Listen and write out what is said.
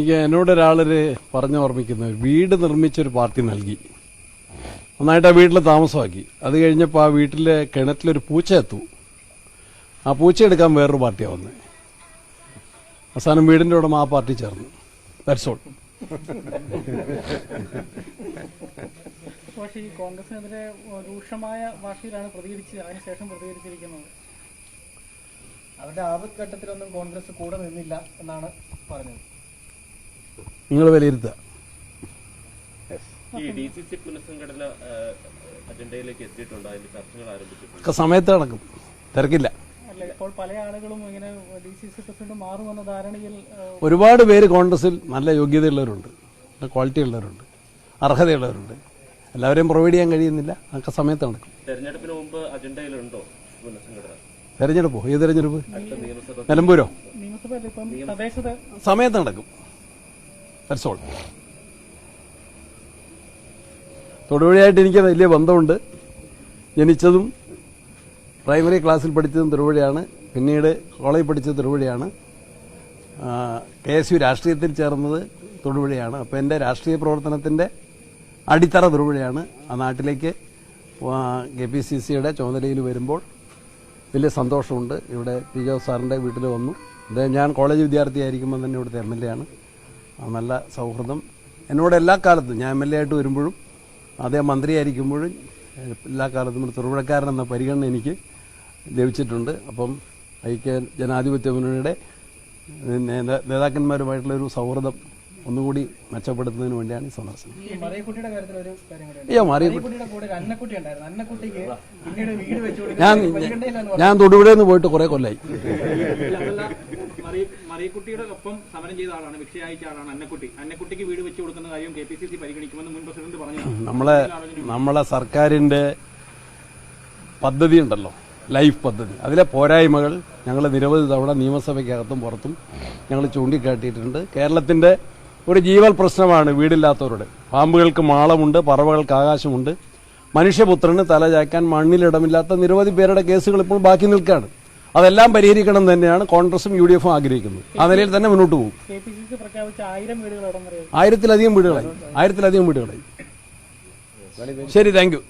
എനിക്ക് എന്നോട് ഒരാളൊരു പറഞ്ഞു ഓർമ്മിക്കുന്നു വീട് നിർമ്മിച്ചൊരു പാർട്ടി നൽകി. നന്നായിട്ട് ആ വീട്ടിൽ താമസമാക്കി. അത് കഴിഞ്ഞപ്പോൾ ആ വീട്ടിലെ കിണറ്റിലൊരു പൂച്ച എത്തു. ആ പൂച്ച എടുക്കാൻ വേറൊരു പാർട്ടിയാണ് വന്നത് അവസാനം വീടിന്റെ ഉടമ ആ പാർട്ടി ചേർന്നു. ദാറ്റ്സ് ഓൾ പക്ഷേ ഈ കോൺഗ്രസിനെതിരെ രൂക്ഷമായ ഭാഷയിലാണ് പ്രതികരിച്ച് അതിനുശേഷം പ്രതികരിച്ചിരിക്കുന്നത്. അവരുടെ ആപത്ഘട്ടത്തിലൊന്നും കോൺഗ്രസ് കൂടെ നിന്നില്ല എന്നാണ് പറഞ്ഞത്. നിങ്ങൾ വിലയിരുത്തുക. സമയത്ത് നടക്കും. തിരക്കില്ല. ഒരുപാട് പേര് കോൺഗ്രസിൽ നല്ല യോഗ്യതയുള്ളവരുണ്ട്. നല്ല ക്വാളിറ്റി ഉള്ളവരുണ്ട് അർഹതയുള്ളവരുണ്ട്. എല്ലാവരെയും പ്രൊവൈഡ് ചെയ്യാൻ കഴിയുന്നില്ല. അതൊക്കെ സമയത്ത് നടക്കും. തെരഞ്ഞെടുപ്പിന് മുമ്പ് അജണ്ടയിലുണ്ടോ തെരഞ്ഞെടുപ്പോ? ഏത് തെരഞ്ഞെടുപ്പ്? നിലമ്പൂരോ? സമയത്ത് നടക്കും. ദാറ്റ്സ് ഓൾ തൊടുപുഴയായിട്ട് എനിക്ക് വലിയ ബന്ധമുണ്ട്. ജനിച്ചതും പ്രൈമറി ക്ലാസ്സിൽ പഠിച്ചതും തൊടുപുഴയാണ്. പിന്നീട് കോളേജിൽ പഠിച്ചത് തൊടുപുഴയാണ്. കെ എസ് യു രാഷ്ട്രീയത്തിൽ ചേർന്നത് തൊടുപുഴയാണ്. അപ്പോൾ എന്റെ രാഷ്ട്രീയ പ്രവർത്തനത്തിന്റെ അടിത്തറ തൊടുപുഴയാണ്. ആ നാട്ടിലേക്ക് കെ പി സി സിയുടെ ചുമതലയിൽ വരുമ്പോൾ വലിയ സന്തോഷമുണ്ട്. ഇവിടെ പി ജോസ് സാറിന്റെ വീട്ടിൽ വന്നു. അദ്ദേഹം ഞാൻ കോളേജ് വിദ്യാർത്ഥിയായിരിക്കുമ്പോൾ തന്നെ ഇവിടുത്തെ എം എൽ എ ആണ്. നല്ല സൗഹൃദം. എന്നോട് എല്ലാ കാലത്തും ഞാൻ എം എൽ എ ആയിട്ട് വരുമ്പോഴും അദ്ദേഹം മന്ത്രിയായിരിക്കുമ്പോഴും എല്ലാ കാലത്തും ഒരു തുറവിടക്കാരൻ എന്ന പരിഗണന എനിക്ക് ലഭിച്ചിട്ടുണ്ട്. അപ്പം ഐക്യ ജനാധിപത്യ മുന്നണിയുടെ നേതാക്കന്മാരുമായിട്ടുള്ള ഒരു സൗഹൃദം ഒന്നുകൂടി മെച്ചപ്പെടുത്തുന്നതിന് വേണ്ടിയാണ് ഈ സന്ദർശനം. ഞാൻ ഞാൻ തൊടുപുഴയിൽ നിന്ന് പോയിട്ട് കുറെ കൊല്ലായി. മറിയക്കുട്ടിയുടെ ഒപ്പം സമരം ചെയ്ത ആളാണ് ഭിക്ഷ അയച്ച ആളാണ് അന്നക്കുട്ടി. അന്നക്കുട്ടിക്ക് വീട് വെച്ച് കൊടുക്കുന്ന കാര്യം കെ പി സി സി പരിഗണിക്കുമെന്ന് മുൻ പ്രസിഡന്റ് പറഞ്ഞു നമ്മളെ നമ്മളെ സർക്കാരിന്റെ പദ്ധതി ഉണ്ടല്ലോ ലൈഫ് പദ്ധതി. അതിലെ പോരായ്മകൾ ഞങ്ങൾ നിരവധി തവണ നിയമസഭയ്ക്കകത്തും പുറത്തും ഞങ്ങൾ ചൂണ്ടിക്കാട്ടിയിട്ടുണ്ട്. കേരളത്തിന്റെ ഒരു ജീവൽ പ്രശ്നമാണ് വീടില്ലാത്തവരുടെ. പാമ്പുകൾക്ക് മാളമുണ്ട് പറവകൾക്ക് ആകാശമുണ്ട്. മനുഷ്യപുത്രന് തല ചായ്ക്കാൻ മണ്ണിലിടമില്ലാത്ത നിരവധി പേരുടെ കേസുകൾ ഇപ്പോൾ ബാക്കി നിൽക്കുകയാണ്. അതെല്ലാം പരിഹരിക്കണം തന്നെയാണ് കോൺഗ്രസും യു ഡി എഫും ആഗ്രഹിക്കുന്നത്. ആ നിലയിൽ തന്നെ മുന്നോട്ട് പോകും. ആയിരത്തിലധികം വീടുകളായി. ആയിരത്തിലധികം വീടുകളായി. ശരി താങ്ക് യു